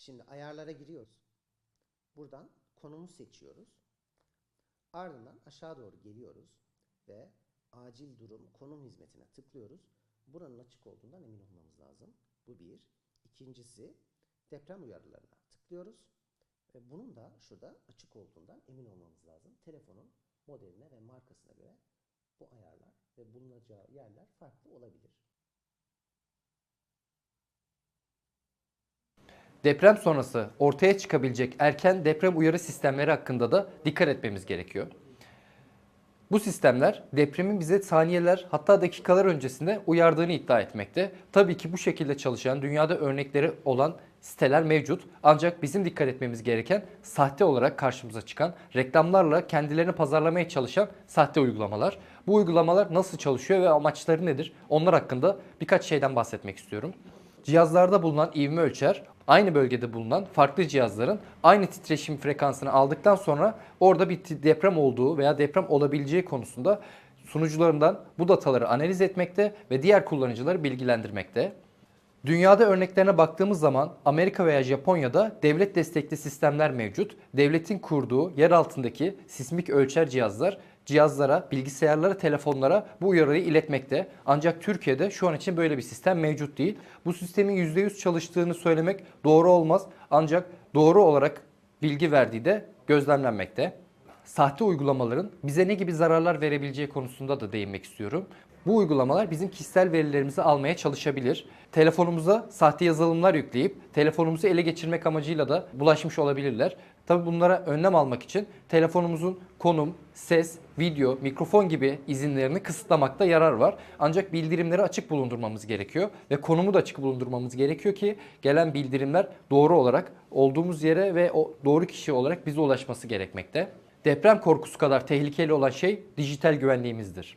Şimdi ayarlara giriyoruz. Buradan konumu seçiyoruz. Ardından aşağı doğru geliyoruz ve acil durum konum hizmetine tıklıyoruz. Buranın açık olduğundan emin olmamız lazım. Bu bir. İkincisi deprem uyarılarına tıklıyoruz. Ve bunun da şurada açık olduğundan emin olmamız lazım. Telefonun modeline ve markasına göre bu ayarlar ve bulunacağı yerler farklı olabilir. Deprem sonrası ortaya çıkabilecek erken deprem uyarı sistemleri hakkında da dikkat etmemiz gerekiyor. Bu sistemler depremin bize saniyeler hatta dakikalar öncesinde uyardığını iddia etmekte. Tabii ki bu şekilde çalışan dünyada örnekleri olan siteler mevcut. Ancak bizim dikkat etmemiz gereken sahte olarak karşımıza çıkan reklamlarla kendilerini pazarlamaya çalışan sahte uygulamalar. Bu uygulamalar nasıl çalışıyor ve amaçları nedir? Onlar hakkında birkaç şeyden bahsetmek istiyorum. Cihazlarda bulunan ivme ölçer aynı bölgede bulunan farklı cihazların aynı titreşim frekansını aldıktan sonra orada bir deprem olduğu veya deprem olabileceği konusunda sunucularından bu dataları analiz etmekte ve diğer kullanıcıları bilgilendirmekte. Dünyada örneklerine baktığımız zaman Amerika veya Japonya'da devlet destekli sistemler mevcut. Devletin kurduğu yer altındaki sismik ölçer cihazlar cihazlara, bilgisayarlara, telefonlara bu uyarıyı iletmekte. Ancak Türkiye'de şu an için böyle bir sistem mevcut değil. Bu sistemin %100 çalıştığını söylemek doğru olmaz. Ancak doğru olarak bilgi verdiği de gözlemlenmekte. Sahte uygulamaların bize ne gibi zararlar verebileceği konusunda da değinmek istiyorum. Bu uygulamalar bizim kişisel verilerimizi almaya çalışabilir. Telefonumuza sahte yazılımlar yükleyip telefonumuzu ele geçirmek amacıyla da bulaşmış olabilirler. Tabi bunlara önlem almak için telefonumuzun konum, ses, video, mikrofon gibi izinlerini kısıtlamakta yarar var. Ancak bildirimleri açık bulundurmamız gerekiyor ve konumu da açık bulundurmamız gerekiyor ki gelen bildirimler doğru olarak olduğumuz yere ve o doğru kişi olarak bize ulaşması gerekmekte. Deprem korkusu kadar tehlikeli olan şey dijital güvenliğimizdir.